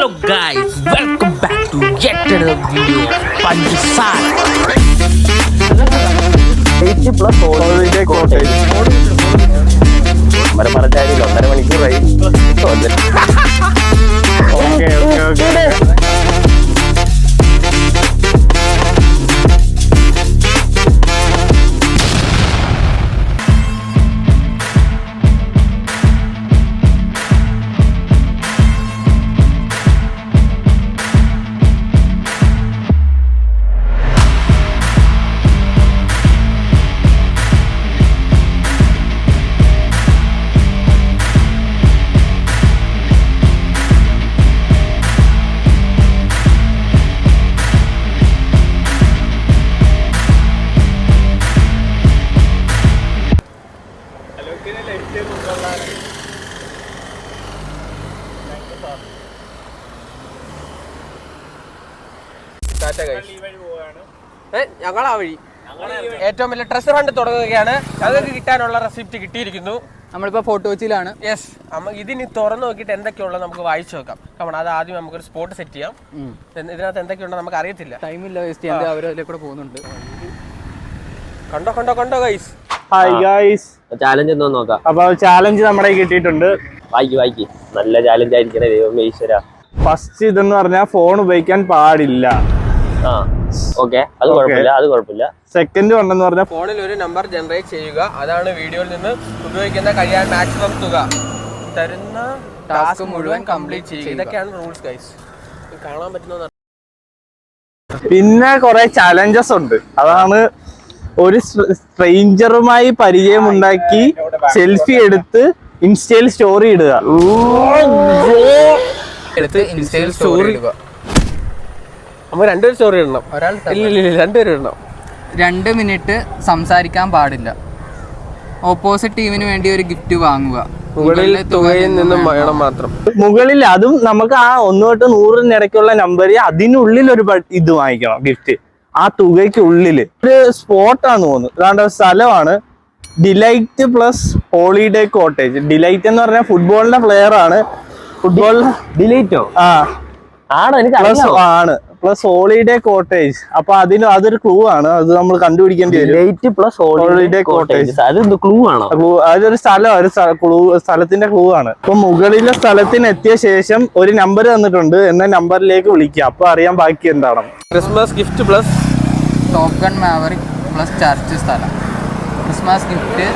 Hello guys, welcome back to yet another video of Panjasar. Eight plus holiday cottage മരം ഒന്നര മണിക്കൂറായി okay okay okay ഞങ്ങൾ ആ വഴി. ഏറ്റവും വലിയ ട്രഷർ ഹണ്ട് തുടങ്ങുകയാണ്. ഞങ്ങൾക്ക് കിട്ടാനുള്ള റെസിപ്റ്റ് കിട്ടിയിരിക്കുന്നു. നമ്മളിപ്പോ ഫോട്ടോ കൊച്ചിയിലാണ് യെസ് അമ്മ ഇതിനി തുറന്നു നോക്കിയിട്ട് എന്തൊക്കെയുള്ളത് നമുക്ക് വായിച്ചു നോക്കാം. കാരണം അത് ആദ്യം നമുക്ക് ഒരു സ്പോട്ട് സെറ്റ് ചെയ്യാം ഇത് ഇതിനകത്ത് എന്തൊക്കെയുണ്ടോ നമുക്ക് അറിയത്തില്ല. ടൈമില്ല വേസ്റ്റ് ചെയ്യാൻ അവരതിലെ കൂടെ പോകുന്നുണ്ട്. കണ്ടോ കണ്ടോ കണ്ടോ ഗൈസ് ഹായ് ഗൈസ് ചാലഞ്ച് എന്തോ നോക്കാം. അപ്പൊ ചാലഞ്ച് നമ്മുടെ കിട്ടിയിട്ടുണ്ട്. വായിക്ക് വായിക്ക്. നല്ല ചാലഞ്ച് ആയിരിക്കണേ ദൈവം ഈശ്വര. ഫസ്റ്റ് ഇതെന്ന് പറഞ്ഞാൽ ഫോൺ ഉപയോഗിക്കാൻ പാടില്ല. ആ ഓക്കെ. അത് കുഴപ്പമില്ല അത് കുഴപ്പമില്ല. സെക്കൻഡ് വണ്ണെന്ന് പറഞ്ഞാൽ ഫോണിൽ ഒരു നമ്പർ ജനറേറ്റ് ചെയ്യുക. അതാണ് വീഡിയോയിൽ നിന്ന് ഉപയോഗിക്കുന്ന കഴിയാൻ മാക്സിമം തുക. തരുന്ന ടാസ്ക് മുഴുവൻ കംപ്ലീറ്റ് ചെയ്യുക. ഇതൊക്കെയാണ് റൂൾസ് ഗൈസ് കാണാൻ പറ്റുന്ന പിന്നെ കുറെ ചലഞ്ചസ് ഉണ്ട്. അതാണ് ഒരു സ്ട്രെയിഞ്ചറുമായി പരിചയമുണ്ടാക്കി സെൽഫി എടുത്ത് ഇൻസ്റ്റയിൽ സ്റ്റോറി ഇടുക. എടുത്ത് ഇൻസ്റ്റയിൽ സ്റ്റോറി ഇടുക. നമ്മൾ രണ്ടുപേരും സ്റ്റോറി ഇടണം. ഒരാൾ ഇല്ല ഇല്ല ഇല്ല രണ്ടുപേരും ഇടണം. രണ്ട് മിനിറ്റ് സംസാരിക്കാൻ പാടില്ല. ഓപ്പോസിറ്റ് ടീമിന് വേണ്ടി ഒരു ഗിഫ്റ്റ് വാങ്ങുക. മുകളിൽ തുകയിൽ നിന്നും വേണം. മാത്രം. മുകളിൽ അതും നമുക്ക് ആ ഒന്ന് തൊട്ട് നൂറിന് ഇടയ്ക്കുള്ള നമ്പർ അതിനുള്ളിൽ ഒരു ഇത് വാങ്ങിക്കണം ഗിഫ്റ്റ് ആ തുകയ്ക്ക് ഉള്ളിൽ ഒരു സ്പോട്ടാന്ന് തോന്നുന്നു. അതാണ്ട് സ്ഥലമാണ്. Delight plus holiday cottage delight എന്ന് പറഞ്ഞാൽ ഫുട്ബോളിന്റെ പ്ലെയർ ആണ്. ഫുട്ബോളിന്റെ ഡിലൈറ്റോ ആ. ആണ്? എനിക്ക് അറിയാം ആണ്. പ്ലസ് ഹോളിഡേ കോട്ടേജ് അപ്പൊ അതിന് അതൊരു ക്ലൂ ആണ്. അത് നമ്മൾ കണ്ടുപിടിക്കേണ്ടി വരും. ഡിലൈറ്റ് പ്ലസ് ഹോളിഡേ കോട്ടേജ് അത് ക്ലൂ ആണോ? അതൊരു സ്ഥലം ഒരു ക്ലൂ സ്ഥലത്തിന്റെ ക്ലൂ ആണ്. അപ്പൊ മുകളിലെ സ്ഥലത്തിന് എത്തിയ ശേഷം ഒരു നമ്പർ തന്നിട്ടുണ്ട്. എന്ന നമ്പറിലേക്ക് വിളിക്കുക അപ്പൊ അറിയാൻ ബാക്കി എന്താണ്? Christmas gift plus token gun Maverick plus church സ്ഥലം. ക്രിസ്മസ് ഗിഫ്റ്റ്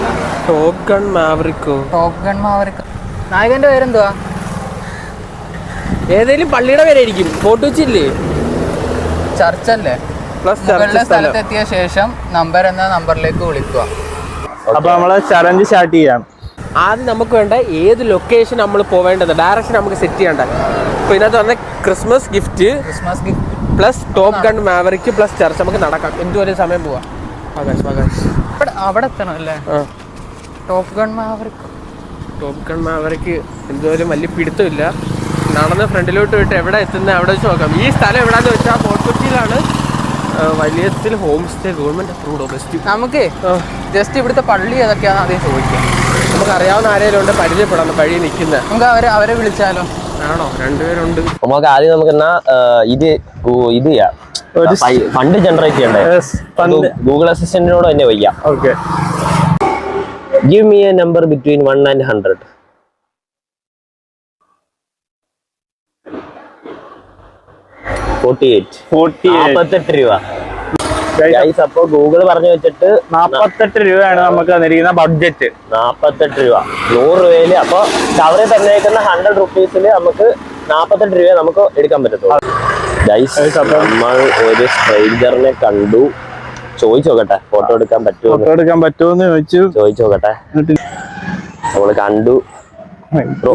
ടോക്കൺ ഗൺ മാവറിക്കോ ടോപ്പ് ഗൺ മാവറിക് നായകന്റെ പേരെന്തുവാ? ഏതെങ്കിലും പള്ളിയുടെ പേരായിരിക്കും. ഫോട്ടോ വെച്ചില്ലേ? ചർച്ച് അല്ലേ പ്ലസ് മുകളിലെ സ്ഥലത്തെത്തിയ ശേഷം നമ്പർ എന്ന നമ്പറിലേക്ക് വിളിക്കുക. അപ്പൊ നമ്മൾ ചലഞ്ച് സ്റ്റാർട്ട് ചെയ്യാം. ആദ്യം നമുക്ക് വേണ്ട ഏത് ലൊക്കേഷൻ നമ്മൾ പോവേണ്ടത്? ഡയറക്ഷൻ നമുക്ക് സെറ്റ് ചെയ്യണ്ട? അപ്പോൾ ഇതിനകത്ത് പറഞ്ഞ Christmas gift Christmas gift plus Top Gun Maverick plus church നമുക്ക് നടക്കാം. എന്തുവരെ സമയം പോവാം? ആകാശ് ആകാശ്. അവിടെ എത്തണം അല്ലേ? Top Gun Maverick Top Gun Maverick എന്തുവരെ വലിയ പിടുത്തമില്ല. നടന്ന് ഫ്രണ്ടിലോട്ട് വിട്ട് എവിടെ എത്തുന്നത് അവിടെ വെച്ച് നോക്കാം. ഈ സ്ഥലം എവിടെയാന്ന് വെച്ചാൽ ഫോർട്ട് കൊച്ചിയിലാണ് ആ, വലിയത്തിൽ home stay government approved best നമുക്ക് ജസ്റ്റ് ഇവിടുത്തെ പള്ളി ഏതൊക്കെയാണെന്ന് ആദ്യം ചോദിക്കാം. നമുക്ക് അറിയാവുന്ന ആരെങ്കിലും ഉണ്ട് പരിചയപ്പെടാം വഴി നിൽക്കുന്ന. നമുക്ക് അവരെ അവരെ വിളിച്ചാലോ? ആണോ? രണ്ടുപേരുണ്ട്. നമുക്ക് ആദ്യം നമുക്ക് എന്നാ ഇത് ഇത് ചെയ്യാം. ഫണ്ട് ജനറേറ്റ് ചെയ്യണ്ടേ? ഗൂഗിൾ അസിസ്റ്റന്റിനോട് തന്നെ വയ്യ. Okay give me a number between one and hundred forty eight forty രൂപ. ഗൈസ് അപ്പൊ ഗൂഗിൾ പറഞ്ഞു വെച്ചിട്ട് നാപ്പത്തെട്ട് രൂപയാണ് നമുക്ക് തന്നിരിക്കുന്ന ബഡ്ജറ്റ് നാപ്പത്തെട്ട് രൂപ. നൂറ് രൂപയിൽ അപ്പൊ കവറിൽ തന്നേക്കുന്ന ഹൺഡ്രഡ് റുപ്പീസിൽ നമുക്ക് നാപ്പത്തെട്ട് രൂപ നമുക്ക് എടുക്കാൻ പറ്റത്തുള്ളൂ. നമ്മൾ ഒരു സ്ട്രേഞ്ചറിനെ കണ്ടു. ചോദിച്ചു നോക്കട്ടെ ഫോട്ടോ എടുക്കാൻ പറ്റുമോ ഫോട്ടോ എടുക്കാൻ പറ്റുമോന്ന് ചോദിച്ചു. ചോദിച്ചു നോക്കട്ടെ. നമ്മൾ കണ്ടു. ബ്രോ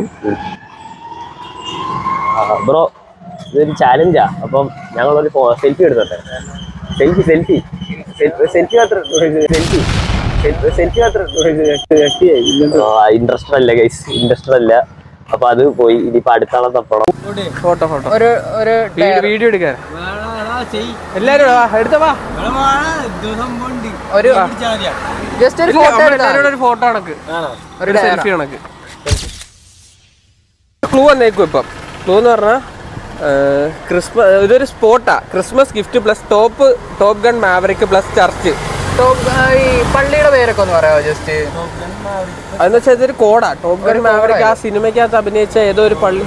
ബ്രോ ഇതൊരു ചാലഞ്ചാ അപ്പം ഒരു സെൽഫി എടുത്തോട്ടെ? സെൽഫി സെൽഫി സെൽഫി മാത്രം സെൽഫി സെൽഫി മാത്രം ഇൻട്രസ്റ്റഡ് അല്ല ഗൈസ് ഇൻട്രസ്റ്റഡ് അല്ല. അപ്പൊ അത് പോയി. ഇനിയിപ്പോ അടുത്താളെ തപ്പണം. Photo photo. ഒരു ഒരു വീഡിയോ എടുക്കാൻ. എല്ലാരും വാ, എടുത്തോ വാ. ഒരു ജസ്റ്റ് ഒരു ഫോട്ടോ എല്ലാവരും ഒരു ഫോട്ടോ കണക്ക്. ഒരു ഒരു diary. സെൽഫി കണക്ക്. ക്ലൂ വന്നേക്കും ഇപ്പം. ക്ലൂ എന്ന് പറഞ്ഞാൽ ക്രിസ്മസ് ഇതൊരു സ്പോട്ടാ. Christmas gift plus top Top Gun Maverick plus church. Top ഈ പള്ളിയുടെ പേരൊക്കെ ഒന്ന് പറയാമോ ജസ്റ്റ്? അതെന്ന് വെച്ചാൽ ഇതൊരു കോഡാ. ടോപ്പ് ഗൺ മാവറിക്ക് ആ സിനിമയ്ക്കകത്ത് അഭിനയിച്ച ഏതോ ഒരു പള്ളി.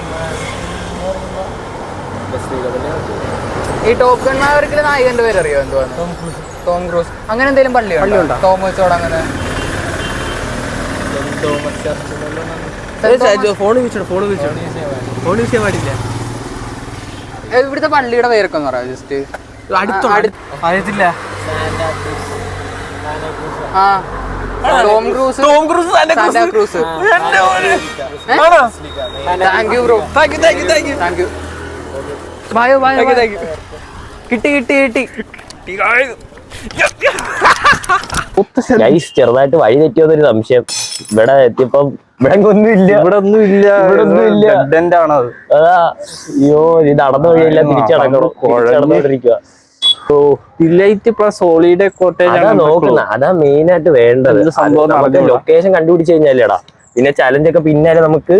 ഈ ടോപ്പ് ഗൺ മാവറിക്കിലെ നായകന്റെ പേര് അറിയോ എന്തുവാണ് ടോം ക്രൂസ്. അങ്ങനെ എന്തെങ്കിലും പള്ളി പള്ളിയുണ്ടോ? ടോം വെച്ചോട് അങ്ങനെ. ഫോൺ വിളിച്ചോ ഫോൺ വിളിച്ചോ ഫോൺ ചെയ്യാൻ പാടില്ല. ഇവിടുത്തെ പള്ളിയുടെ പേരൊക്കെ ഒന്ന് പറയാം ജസ്റ്റ് അറിയത്തില്ല. ആ. Tom Cruise. Tom Cruise Santa Cruz. Thank you bro thank you thank you thank you thank you ബായോ ബായോ താങ്ക് യു താങ്ക് യു കിട്ടി കിട്ടി കിട്ടി. ഗൈസ് ചെറുതായിട്ട് വഴി തെറ്റിയോന്നൊരു സംശയം. ഇവിടെ എത്തിയപ്പം ഇവിടെ ഇല്ല ഇവിടെ ഒന്നും ഇല്ല ഇവിടെ ഒന്നും ഇല്ല. ഡെഡ് ആണ് അത് അതാ അയ്യോ ഇത് നടന്നു വഴിയില്ല ഡിലൈറ്റ് പ്ലസ് ഹോളിഡേ കോട്ടേജ് അതാ മെയിൻ ആയിട്ട് വേണ്ടത്. സംഭവം ലൊക്കേഷൻ കണ്ടുപിടിച്ച് കഴിഞ്ഞാലേടാ പിന്നെ ചലഞ്ച് ഒക്കെ പിന്നാലെ നമുക്ക്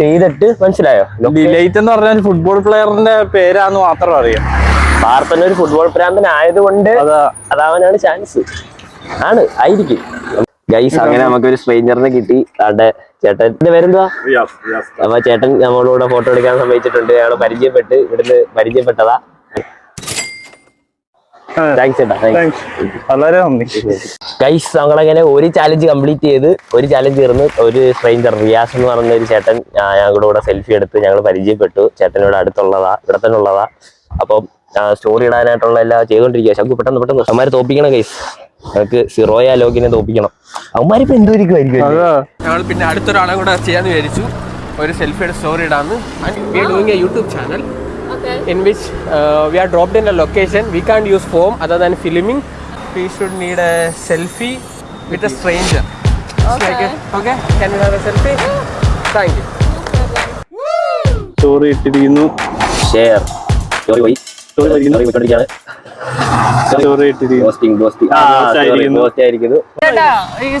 ചെയ്തിട്ട് മനസ്സിലായോ? ഡിലൈറ്റ് എന്ന് പറഞ്ഞാൽ ഫുട്ബോൾ പ്ലെയറിന്റെ പേരാന്ന് മാത്രം അറിയാം. പാർപ്പൻ ഒരു ഫുട്ബോൾ പ്രാന്തൻ ആയതുകൊണ്ട് അതാ. അതാവാനാണ് ചാൻസ് ആണ് ആയിരിക്കും. ഗൈസ് അങ്ങനെ നമുക്ക് ഒരു സ്ട്രെയിഞ്ചറിനെ കിട്ടി. അവിടെ ചേട്ടന്റെ പേരെന്തുവാ? അപ്പൊ ചേട്ടൻ നമ്മളോട് ഫോട്ടോ എടുക്കാൻ സമ്മതിച്ചിട്ടുണ്ട്. ഞങ്ങൾ പരിചയപ്പെട്ട് ഇവിടുന്ന് പരിചയപ്പെട്ടതാ. ഗൈസ് ഞങ്ങളങ്ങനെ ഒരു ചാലഞ്ച് കംപ്ലീറ്റ് ചെയ്ത് ഒരു ചാലഞ്ച് തീർന്ന് ഒരു സ്ട്രെയിഞ്ചർ റിയാസ് എന്ന് പറയുന്ന ഒരു ചേട്ടൻ ഞങ്ങളുടെ കൂടെ സെൽഫി എടുത്ത് ഞങ്ങൾ പരിചയപ്പെട്ടു. ചേട്ടനോട് അടുത്തുള്ളതാ ഇവിടെ തന്നെ ഉള്ളതാ. അപ്പം സ്റ്റോറി ഇടാനായിട്ടുള്ള എല്ലാം ചെയ്തോണ്ടിരിക്കുക ശങ്കു പെട്ടെന്ന് പെട്ടെന്ന്. തോപ്പിക്കണം ഗൈസ് ഞങ്ങൾക്ക് സിറോയ ലോഗിനെ തോപ്പിക്കണം. അവന്മാരിപ്പോ എന്തോരിക്കുമായിരിക്കും പിന്നെ അടുത്തൊരാളെ കൂടെ ചെയ്യാന്ന് വിചാരിച്ചു. ഒരു സെൽഫിയുടെ സ്റ്റോറി ഇടാന്ന്. We are doing a YouTube channel in which we are dropped in a location we can use from other than filming we should need a selfie with a stranger okay can you have a selfie thank you story ഇട്ടിരിക്കുന്നു. Share story പോയി story പോയിക്കൊണ്ടിരിക്കുകയാണ്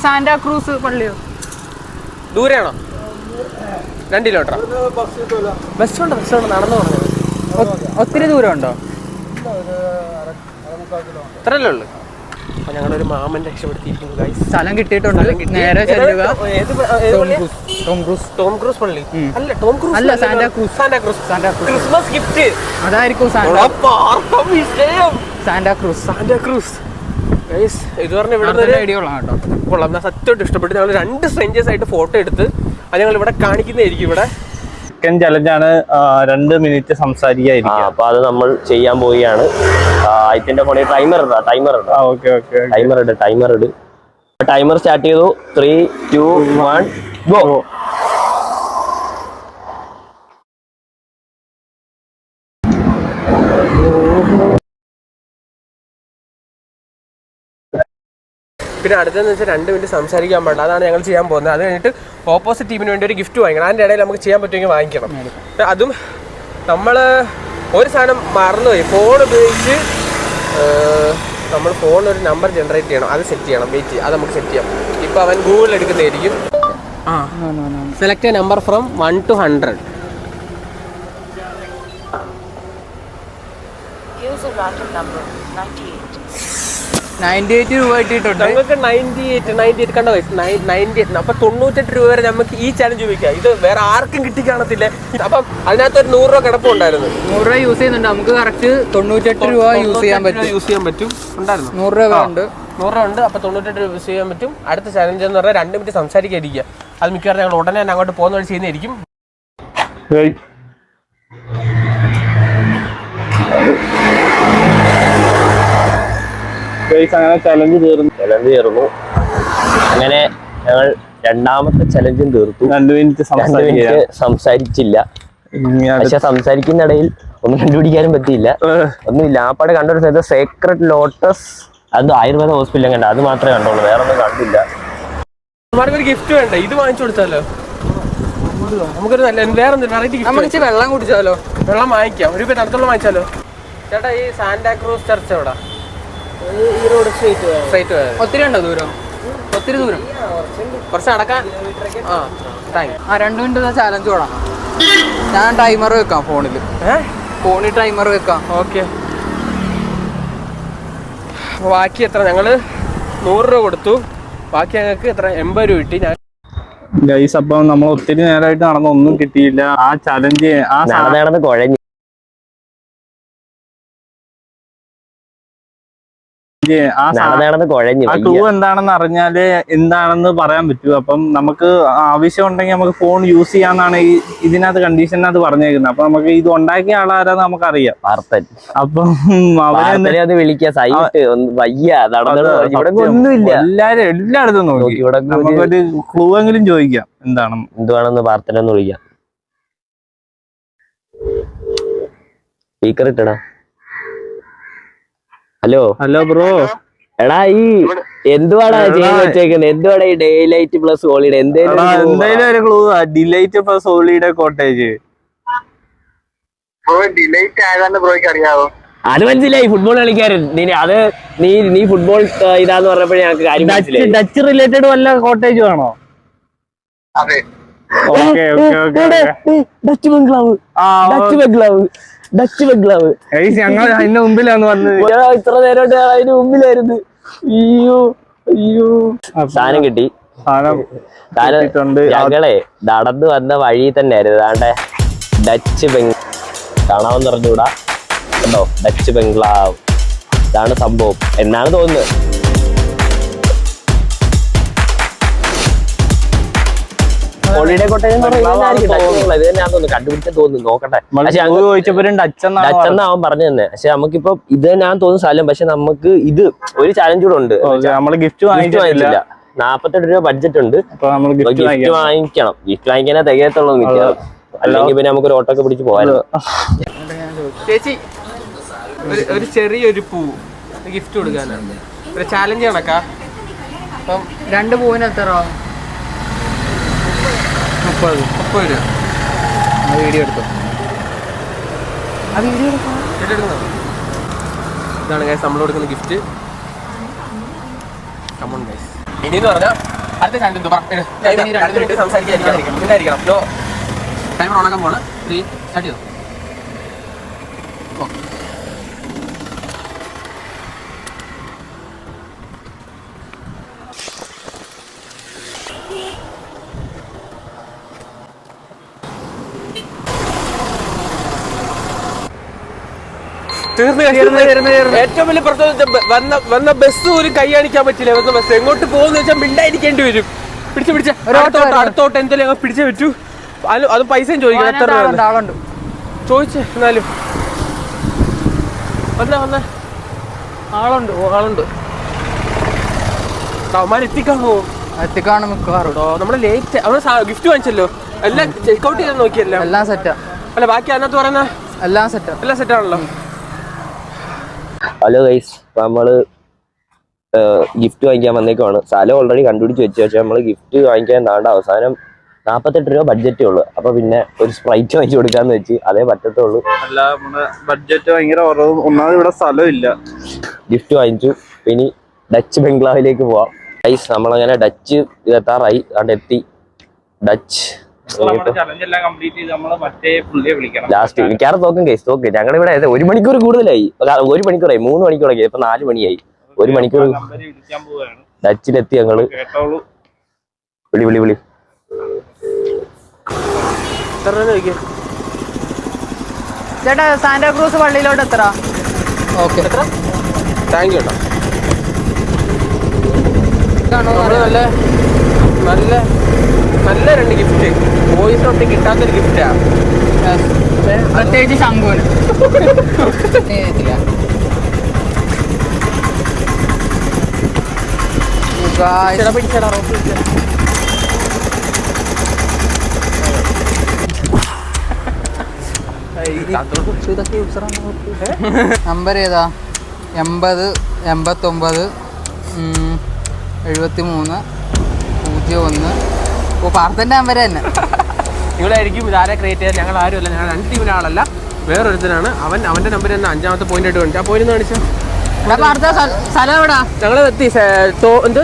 Santa Cruz പള്ളിയോ? ദൂരെയാണോ? രണ്ട് kilometre bus ഉണ്ട് bus ഉണ്ട് നടന്നു ഒത്തിരി ദൂരം ഉണ്ടോ ഇത്രയല്ലേ ഉള്ളു അപ്പൊ ഞങ്ങളൊരു മാമൻ രക്ഷപ്പെടുത്തിയിരിക്കുന്നു ഗൈസ് സ്ഥലം കിട്ടിയിട്ടുണ്ട്. നേരെ ചെല്ലുക. Tom Cruise Tom Cruise. പള്ളി. അല്ല ടോം ക്രൂസ് അല്ല, Santa Cruz. Santa Cruz. Santa Christmas gift. അതായിരിക്കും Santa Cruz Santa Cruz guys ഇത് പറഞ്ഞ ഇവിടെ ഐഡിയ കൊള്ളാം കേട്ടോ. കൊള്ളാം. ഞാൻ സത്യമായിട്ട് ഇഷ്ടപ്പെട്ടു ഞങ്ങൾ രണ്ട് സ്ട്രേഞ്ചേഴ്സ് ആയിട്ട് ഫോട്ടോ എടുത്ത് അത് ഞങ്ങൾ ഇവിടെ കാണിക്കുന്നതായിരിക്കും ഇവിടെ. സെക്കൻഡ് ചലഞ്ചാണ് രണ്ട് മിനിറ്റ് ആ സംസാരിക്കാതിരിക്കുക അപ്പൊ അത് നമ്മൾ ചെയ്യാൻ പോവുകയാണ്. ഇതിന്റെ ഫോണിൽ ടൈമർ ഇടാ ടൈമർ ഇടാ. ഓക്കെ ഓക്കെ ടൈമർ ഇട് ടൈമർ ഇട്. ടൈമർ സ്റ്റാർട്ട് ചെയ്തു. ത്രീ ടു വൺ ഗോ പിന്നെ അടുത്തെന്ന് വെച്ചാൽ രണ്ട് മിനിറ്റ് സംസാരിക്കാൻ പാടില്ല. അതാണ് ഞങ്ങൾ ചെയ്യാൻ പോകുന്നത്. അത് കഴിഞ്ഞിട്ട് ഓപ്പോസിറ്റ് ടീമിന് വേണ്ടി ഒരു ഗിഫ്റ്റ് വാങ്ങിക്കണം. അതിന്റെ ഇടയിൽ നമുക്ക് ചെയ്യാൻ പറ്റുമെങ്കിൽ വാങ്ങിക്കണം. അതും നമ്മൾ ഒരു സാധനം മറന്നുപോയി. ഫോൺ ഉപയോഗിച്ച് നമ്മൾ ഫോണിൽ ഒരു നമ്പർ ജനറേറ്റ് ചെയ്യണം. അത് സെറ്റ് ചെയ്യണം. വെയിറ്റ് അത് നമുക്ക് സെറ്റ് ചെയ്യാം. ഇപ്പോൾ അവൻ ഗൂഗിളിൽ എടുക്കുന്നതായിരിക്കും. ആ. Select a number from one to hundred use number 98. Ninety eight രൂപ കിട്ടിയിട്ടുണ്ട്. നമുക്ക് നയന്റി എയ്റ്റ് നയന്റി എയ്റ്റ് കണ്ടോ നയന്റി എയ്റ്റ്. അപ്പൊ തൊണ്ണൂറ്റെട്ട് രൂപ വരെ നമുക്ക് ഈ ചാലഞ്ച് ഉപയോഗിക്കാം. ഇത് വേറെ ആർക്കും കിട്ടി കാണത്തില്ല അപ്പം അതിനകത്ത് ഒരു നൂറ് രൂപ കിടപ്പുണ്ടായിരുന്നു നൂറ് രൂപ യൂസ് ചെയ്യുന്നുണ്ട്. നമുക്ക് കറക്റ്റ് തൊണ്ണൂറ്റെട്ട് രൂപ യൂസ് ചെയ്യാൻ പറ്റും. യൂസ് ചെയ്യാൻ പറ്റും. ഉണ്ടായിരുന്നു. നൂറ് രൂപ ഉണ്ട് നൂറ് രൂപ ഉണ്ട്. അപ്പൊ തൊണ്ണൂറ്റെട്ട് രൂപ യൂസ് ചെയ്യാൻ പറ്റും. അടുത്ത ചാലഞ്ച് എന്ന് പറഞ്ഞാൽ രണ്ട് മിനിറ്റ് സംസാരിക്കാതിരിക്കുക. അത് മിക്കവാറും ഞങ്ങൾ ഉടനെ തന്നെ അങ്ങോട്ട് പോകുന്ന വഴി ചെയ്യുന്നതായിരിക്കും. അങ്ങനെ ചലഞ്ച് തീർന്നു. ചലഞ്ച് തീർന്നു. അങ്ങനെ ഞങ്ങൾ രണ്ടാമത്തെ ചലഞ്ചും തീർത്തു. രണ്ട് മിനിറ്റ് സംസാരിച്ചില്ല. പക്ഷെ സംസാരിക്കുന്നിടയിൽ ഒന്നും കണ്ടുപിടിക്കാനും പറ്റിയില്ല. ഒന്നുമില്ല. ആ പാടെ കണ്ടൊരു സ്ഥലത്ത് സേക്രട്ട് ലോട്ടസ് അത് ആയുർവേദ ഹോസ്പിറ്റലും കണ്ട. അത് മാത്രമേ കണ്ടുള്ളൂ. വേറെ ഒന്നും കണ്ടില്ല ഒരു ഗിഫ്റ്റ് വേണ്ട? ഇത് വാങ്ങിച്ചു കൊടുത്താലോ? നമുക്കൊരു നല്ല വേറെ വെറൈറ്റി നമുക്ക് വെള്ളം കുടിച്ചാലോ? വെള്ളം വാങ്ങിക്കാം. ഒരു അടുത്തുള്ള വാങ്ങിച്ചാലോ? ചേട്ടാ ഈ സാന്റാക്രൂസ് ചർച്ച എവിടെ? സ്ട്രേറ്റ് പോയത് ഒത്തിരി ഉണ്ടോ ദൂരം? ഒത്തിരി ദൂരം. കുറച്ച് നടക്കാൻ ആ താങ്ക് ആ രണ്ട് മിനിറ്റ് ചാലഞ്ച് തുടങ്ങാം ഞാൻ ടൈമർ വെക്കാം ഫോണിൽ ഫോണിൽ ടൈമർ വെക്കാം. ഓക്കെ ബാക്കി എത്ര? ഞങ്ങൾ നൂറ് രൂപ കൊടുത്തു. ബാക്കി ഞങ്ങൾക്ക് എത്ര? എൺപത് രൂപ കിട്ടി. ഞാൻ ഗൈസ് അപ്പം നമ്മൾ ഒത്തിരി നേരമായിട്ട് നടന്ന ഒന്നും കിട്ടിയില്ല. ആ ചലഞ്ച് ആ നടന്ന് കുഴഞ്ഞു. നടന്ന് കുഴഞ്ഞു ആ. ക്ലൂ എന്താണെന്ന് അറിഞ്ഞാൽ എന്താണെന്ന് പറയാൻ പറ്റൂ. അപ്പം നമുക്ക് ആവശ്യം ഉണ്ടെങ്കിൽ നമുക്ക് ഫോൺ യൂസ് ചെയ്യാന്നാണ് ഈ ഇതിനകത്ത് കണ്ടീഷനകത്ത് പറഞ്ഞേക്കുന്നത്. അപ്പൊ നമുക്ക് ഇത് ഉണ്ടാക്കിയ ആളാരാന്ന് നമുക്കറിയാം. പാർത്തൻ അപ്പം അവരെ സൈറ്റ് വയ്യ. ഒന്നുമില്ല. എല്ലാരും എല്ലായിടത്തും നോക്കി. നമുക്കൊരു ക്ലൂ എങ്കിലും ചോദിക്കാം. എന്താണെന്ന് എന്തുവാണെന്ന് പാർത്തനെ ഒന്ന് വിളിക്കാം. സ്പീക്കർ ഇട്ടടാ. ഹലോ? Hello bro. എടാ ഈ എന്തുവാടാ ചെയ്യാൻ വെച്ചേക്കുന്നത് എന്തുവാടാ ഈ ഡേ ലൈറ്റ് പ്ലസ് ഹോളിഡേ? എന്തായാലും ഒരു ക്ലൂ ഡിലൈറ്റ് പ്ലസ് സോളിയുടെ കോട്ടേജ്. ഡിലേറ്റ് ആയതാന്ന് ബ്രോയ്ക്ക് അറിയാവോ? അത് മനസ്സിലായി ഫുട്ബോൾ കളിക്കാരൻ. നീ അത് നീ നീ ഫുട്ബോൾ ഇതാന്ന് പറഞ്ഞപ്പോഴേ ഞങ്ങൾക്ക് കാര്യം ഡച്ച് മനസ്സിലായി. ഡച്ച് റിലേറ്റഡ് വല്ല കോട്ടേജ് ആണോ അതെ. ഓക്കെ ഓക്കെ ഓക്കെ ഡച്ച് ബംഗ്ലാവ്. ആ ഡച്ച് ബംഗ്ലാവ്. ഡച്ച് ബംഗ്ലാവ് ഞങ്ങൾ അതിന്റെ മുമ്പിലാന്ന് പറഞ്ഞത്. ഇത്ര നേരമായിട്ട് അതിന് മുമ്പിലായിരുന്നു. അയ്യോ അയ്യോ. സാധനം കിട്ടി. ഞങ്ങളെ നടന്നു വന്ന വഴി തന്നെ ആയിരുന്നു ഡച്ച് ബംഗ് കാണാമെന്ന് പറഞ്ഞുകൂടാ. കണ്ടോ? ഡച്ച് ബംഗ്ലാവ് ഇതാണ് സംഭവം. എന്നാണ് തോന്നുന്നത്. ഹോളിഡേ കോട്ടയം. ഇത് തന്നെയാണെന്ന് തോന്നുന്നു. കണ്ടുപിടിച്ചാൽ തോന്നുന്നു. നോക്കട്ടെ. പക്ഷെ പറഞ്ഞു തന്നെ. പക്ഷെ നമുക്കിപ്പോ ഇത് ഞാൻ തോന്നുന്ന സ്ഥലം പക്ഷെ നമുക്ക് ഇത് ഒരു ചാലഞ്ച് കൂടെ ഉണ്ട്. നമ്മൾ ഗിഫ്റ്റ് വാങ്ങിച്ചില്ല നാപ്പത്തെട്ട് രൂപ ബഡ്ജറ്റ് ഉണ്ട്. ഗിഫ്റ്റ് ഗിഫ്റ്റ് വാങ്ങിക്കാം വാങ്ങിക്കണം. ഗിഫ്റ്റ് വാങ്ങിക്കാനേ തികയത്തുള്ളൂ മിക്കവാറും. അല്ലെങ്കിൽ പിന്നെ നമുക്ക് ഒരു ഓട്ടോ ഒക്കെ പിടിച്ച് പോകാനോ ചേച്ചി ഒരു ഒരു ചെറിയൊരു പൂ ഗിഫ്റ്റ് കൊടുക്കാനാണ്. ഒരു ചാലഞ്ച് കണക്കാ. അപ്പം രണ്ട് പൂവിന് എത്ര മുപ്പത് മുപ്പത് രൂപ ആ വീഡിയോ എടുത്തു. എടുക്കുന്നോ? ഇതാണ് ഗൈസ് നമ്മൾ കൊടുക്കുന്ന ഗിഫ്റ്റ് കമോൺ ഗൈസ് ഇനി എന്ന് പറഞ്ഞാൽ അടുത്ത ചാനൽ എന്തോ പറ എട്. രണ്ട് രണ്ട് മിനിറ്റ് സംസാരിക്കാതിരിക്കണം. മിണ്ടായിരിക്കണം ലോ ടൈമർ ഉണക്കാൻ പോണ്. ത്രീ സ്റ്റാർട്ട് ചെയ്തു. തീർന്നു ഏറ്റവും വലിയ പ്രശ്നം വന്ന വന്ന ബസ് ഒരു കൈ അണിക്കാൻ പറ്റില്ല. വന്ന ബസ് എങ്ങോട്ട് പോകുന്ന വെച്ചാൽ മിണ്ടായിരിക്കേണ്ടി വരും. പിടിച്ച് പിടിച്ച. അടുത്തോട്ട് അടുത്തോട്ട് എന്തെങ്കിലും പിടിച്ചേ പറ്റൂ. അത് പൈസയും ചോദിക്കണം എത്ര രൂപ ചോദിച്ചേ എന്നാലും. വന്നേ വന്നേ. ആളുണ്ട് ആളുണ്ട്. അവന്മാർ എത്തിക്കാമോ എത്തിക്കാണ് മിക്കവാറും. നമ്മൾ ലേറ്റ് അവന് ഗിഫ്റ്റ് വാങ്ങിച്ചല്ലോ. എല്ലാം ചെക്കൗട്ട് ചെയ്ത് നോക്കിയല്ലോ. എല്ലാം സെറ്റാ അല്ല ബാക്കി അതിനകത്ത് പറയുന്ന എല്ലാം സെറ്റാ എല്ലാം സെറ്റ് ആണല്ലോ. ഹലോ ഗൈസ് നമ്മൾ ഗിഫ്റ്റ് വാങ്ങിക്കാൻ വന്നേക്കുവാണ്. സ്ഥലം ഓൾറെഡി കണ്ടുപിടിച്ച് വെച്ച്. പക്ഷേ നമ്മൾ ഗിഫ്റ്റ് വാങ്ങിക്കാൻ താണ്ട അവസാനം നാൽപ്പത്തെട്ട് രൂപ ബഡ്ജറ്റേ ഉള്ളൂ. അപ്പൊ പിന്നെ ഒരു സ്പ്രൈറ്റ് വാങ്ങിച്ചു കൊടുക്കാന്ന് വെച്ച് അതേ പറ്റത്തുള്ളൂ. അല്ല നമ്മുടെ ബഡ്ജറ്റ് ഭയങ്കര കുറവും. ഒന്നാമത് ഇവിടെ സ്ഥലമില്ല ഗിഫ്റ്റ് വാങ്ങിച്ചു. ഇനി ഡച്ച് ബംഗ്ലാവിലേക്ക് പോവാം. ഗൈസ് നമ്മളങ്ങനെ ഡച്ച് എത്താറായി അവിടെ എത്തി ഡച്ച് ചലഞ്ച് എല്ലാം കംപ്ലീറ്റ് ചെയ്ത് നമ്മൾ മറ്റേ പുള്ളിയെ വിളിക്കണം. ലാസ്റ്റ് മിക്കാറും തോക്കും കേസ് തോക്ക്. ഞങ്ങളുടെ ഇവിടെ ഒരു മണിക്കൂർ കൂടുതലായി. ഒരു മണിക്കൂറായി മൂന്ന് മണിക്കൂറൊക്കെ ഇപ്പൊ നാല് മണിയായി. ഒരു മണിക്കൂർ ഡച്ചിലെത്തി ഞങ്ങൾ. വിളി വിളി വിളി. ചേട്ടാ സാന്റാക്രൂസ് പള്ളിയിലോട്ട് എത്ര? ഓക്കെ താങ്ക് യു നല്ല നല്ല നല്ല രണ്ട് ഗിഫ്റ്റ് ബോയ്സിനൊട്ട് കിട്ടാത്തൊരു ഗിഫ്റ്റാ പ്രത്യേകിച്ച് ശംഖുവിന്. പിടിച്ചേടാ നമ്പർ ഏതാ? എൺപത് എൺപത്തൊമ്പത് എഴുപത്തി മൂന്ന് പൂജ്യം ഒന്ന് ഓ പാർത്തന്റെ അമ്പര തന്നെ. നിങ്ങളായിരിക്കും ഇതാരെ ക്രിയേറ്റ് ചെയ്തത് ഞങ്ങൾ ആരുമല്ല ഞങ്ങൾ രണ്ട് ടീമിലെ ആളല്ല വേറൊരുത്തനാണ്. അവൻ അവന്റെ നമ്പർ തന്നെ അഞ്ചാമത്തെ പോയിന്റ് ആയിട്ട് കാണിച്ചു. ആ പോയിന്റ് കാണിച്ചു? സ്ഥലം എവിടാ? ഞങ്ങൾ എത്തി എന്ത്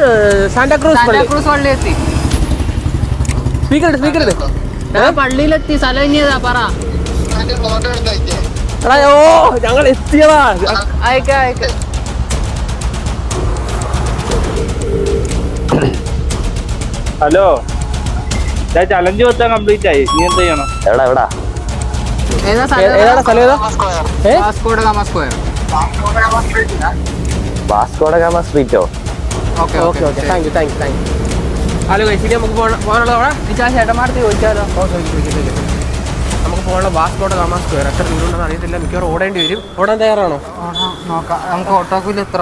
സാന്റാക്രൂസ് സാന്റാക്രൂസ് പള്ളി. എത്തി. സ്പീക്കർ സ്പീക്കർ പള്ളിയിലെത്തി. സ്ഥലം പറ. ഓ ഞങ്ങൾ എത്തിയതാ. അയക്ക അയക്ക. ഹലോ. ചലഞ്ച് വെച്ചാൽ കംപ്ലീറ്റ് ആയി. നീ എന്ത് ചെയ്യണം? എവിടെ എവിടെ ഏതാ ഏതാണ് സ്ഥലം ഏതാ? ഏ? Vasco da Gama square Vasco da Gama സ്ട്രീറ്റോ okay okay okay thank you thank you thank you hello നമുക്ക് പോകാനുള്ള ചേട്ടന്മാർക്ക് ചോദിച്ചാലോ? നമുക്ക് പോകാനുള്ള വാസ്കോട്ട് ഗാമ സ്ക്വയർ എത്ര ദൂരം ഉണ്ടെന്ന് അറിയത്തില്ല മിക്കവാറും ഓടേണ്ടി വരും ഓടാൻ തയ്യാറാണോ നോക്കാം നമുക്ക് ഓട്ടോക്കിൽ എത്ര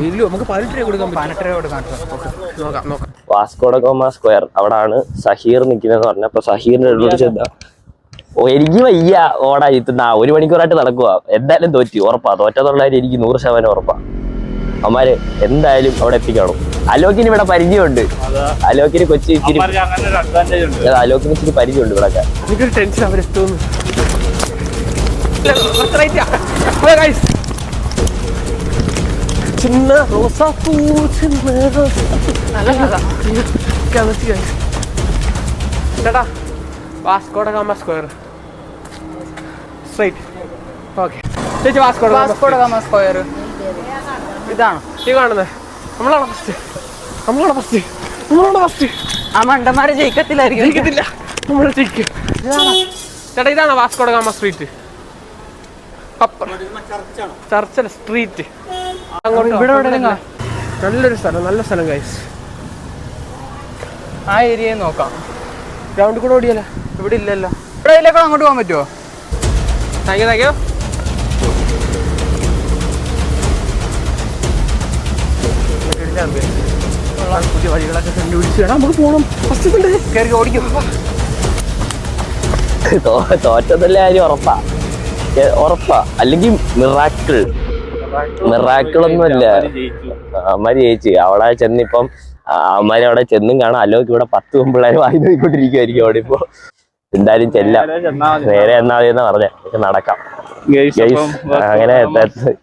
ഇല്ല നമുക്ക് പതിനെട്ട് രൂപ കൊടുക്കാൻ പറ്റും പതിനെട്ട് രൂപ കൊടുക്കാം നോക്കാം നോക്കാം വാസ്കോഡ ഗാമ സ്ക്വയർ അവിടാണ് സഹീർ നിൽക്കുന്നത് പറഞ്ഞ അപ്പൊ സഹീറിന്റെ അടുത്ത് ചെന്ന ഓ എനിക്ക് വയ്യ ഓടാ ഇത്തുന്ന ഒരു മണിക്കൂറായിട്ട് നടക്കുക എന്തായാലും തോറ്റി ഉറപ്പാ തോറ്റെന്നുള്ള കാര്യം എനിക്ക് നൂറ് ശതമാനം ഉറപ്പാ അമ്മാര് എന്തായാലും അവിടെ എത്തിക്കണം. അലോക്കിന് ഇവിടെ പരിചയമുണ്ട്. അലോക്കിന് കൊച്ചി ഇച്ചിരി അലോക്കിന് ഇച്ചിരി പരിചയമുണ്ട് ഇവിടെ എനിക്കൊരു ടെൻഷൻ അവരെത്തുന്നു ചിന്ന റോസാപ്പൂ ചിന്ന. ചേട്ടാ Vasco da Gama square straight okay ചേച്ചി Vasco da Vasco da Gama square ഇതാണ്. ഈ കാണുന്നത് നമ്മളാണ് ഫസ്റ്റ് നമ്മളാണ് ഫസ്റ്റ് നമ്മളാണ് ഫസ്റ്റ് ആ മണ്ടന്മാരെ ജയിക്കത്തില്ലായിരിക്കും. ജയിക്കത്തില്ല. നമ്മൾ ജയിക്കും. ചേട്ടാ ഇതാണ് വാസ്കോഡ ഗാമ സ്ട്രീറ്റ് ചർച്ചല്ല സ്ട്രീറ്റ് അങ്ങോട്ട്? ഇവിടെ നല്ലൊരു സ്ഥലം നല്ല സ്ഥലം ഗൈസ് ആ ഏരിയ നോക്കാം. ഗ്രൗണ്ടിൽ കൂടെ ഓടിയല്ല ഇവിടെ ഇല്ലല്ലോ. ഇവിടെ അങ്ങോട്ട് പോകാൻ പറ്റുമോ താങ്ക് യു താങ്ക് യു പുതിയ വഴികളൊക്കെ കണ്ടുപിടിച്ച് എടാ നമുക്ക് പോകണം ഫസ്റ്റ് കയറി ഓടിക്കും. തോറ്റതല്ലേ കാര്യം ഉറപ്പാ. ഉറപ്പാ. അല്ലെങ്കിൽ മിറാക്കിൾ മിറാക്കിൾ ഒന്നുമല്ല അമ്മാര് ചേച്ചി അവിടെ ചെന്നിപ്പം അമ്മാര് അവിടെ ചെന്നും കാണാം. അലോക്ക് ഇവിടെ പത്ത് പിള്ളേർ വായി നോക്കിക്കൊണ്ടിരിക്കുമായിരിക്കും അവിടെ ഇപ്പൊ. എന്തായാലും ചെല്ലാം. നേരെ എന്നാ മതി. എന്നാ പറഞ്ഞേ. പക്ഷെ നടക്കാം. അങ്ങനെ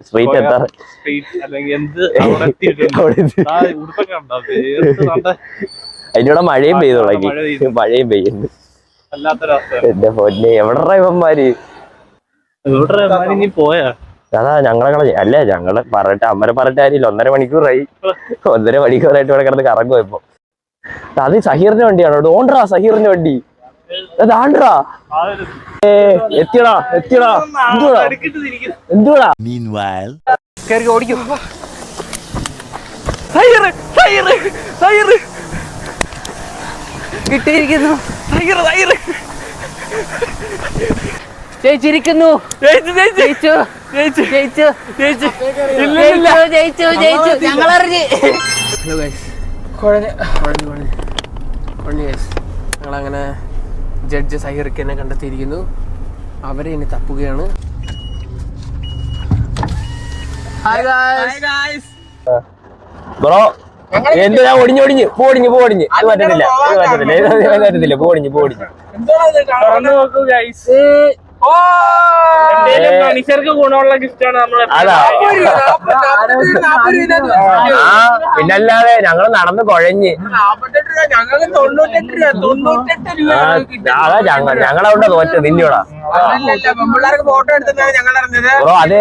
സ്ട്രീറ്റ് എത്തി. കൂടെ മഴയും പെയ്തു തുടങ്ങി. മഴയും പെയ്യുന്നു. എന്റെ പൊന്നെ എവിടെ ഇവന്മാര്? അതാ ഞങ്ങളെ കളഞ്ഞ അല്ല ഞങ്ങൾ പറഞ്ഞിട്ട് അമ്മര പറഞ്ഞിട്ട് ആരില്ല ഒന്നര മണിക്കൂറായി. ഒന്നര മണിക്കൂറായിട്ട് ഇവിടെ കിടന്ന് കറങ്ങും ഇപ്പൊ. അത് സഹീറിന്റെ വണ്ടിയാണോ? ഡോണ്ടറാ സഹീറിന്റെ വണ്ടി. എത്തിയടാ എത്തിയടാ. കയറി ഓടിക്കും. സൈറ് കിട്ടിയിരിക്കുന്നു. ജയിച്ചിരിക്കുന്നു. ജയിച്ചു ജയിച്ചു. ജയിച്ചു. ജയിച്ചു. ജയിച്ചു. ജയിച്ചു. ഇല്ല ഇല്ല. ജയിച്ചു ജയിച്ചു. ജയിച്ചു. ഞങ്ങളറിഞ്ഞ്. ഹലോ ഗൈസ് കുഴഞ്ഞ് കുഴഞ്ഞു കുഴഞ്ഞു കുഴഞ്ഞു ഗൈസ് ഞങ്ങളങ്ങനെ ജഡ്ജ് സഹിറിക്കനെ കണ്ടെത്തിയിരിക്കുന്നു. അവരെ ഇനി തപ്പുകയാണ്. ബ്രോ എന്ത് ഞാൻ ഒടിഞ്ഞു ഒടിഞ്ഞ് പോടിഞ്ഞ് പോടിഞ്ഞ് ഇത് പറ്റത്തില്ല ഇത് പറ്റത്തില്ല ഇത് പറ്റത്തില്ല പോടിഞ്ഞ് പോടിഞ്ഞ് തുറന്നു നോക്കൂ ഗൈസ് മനുഷ്യർക്ക് ഗുണമുള്ള ഗിഫ്റ്റാണ് നമ്മൾ അതാ. ആ പിന്നല്ലാതെ ഞങ്ങൾ നടന്ന് കുഴഞ്ഞ്. തൊണ്ണൂറ്റെട്ട് രൂപ തൊണ്ണൂറ്റെട്ട് രൂപ അതാ ഞങ്ങൾ ഞങ്ങളവിടെ തോറ്റ നിന്നോടാ. പെമ്പിള്ളേർക്ക് ഫോട്ടോ ഞങ്ങൾ അറിഞ്ഞത് ബ്രോ അത്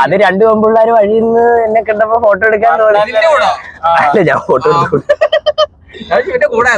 അത് രണ്ട് പെമ്പിള്ളേര് വഴിയിൽ നിന്ന് എന്നെ കണ്ടപ്പോ ഫോട്ടോ എടുക്കാൻ തോന്നി. അല്ല ഞാൻ ഫോട്ടോ എടുത്തു കൂടെ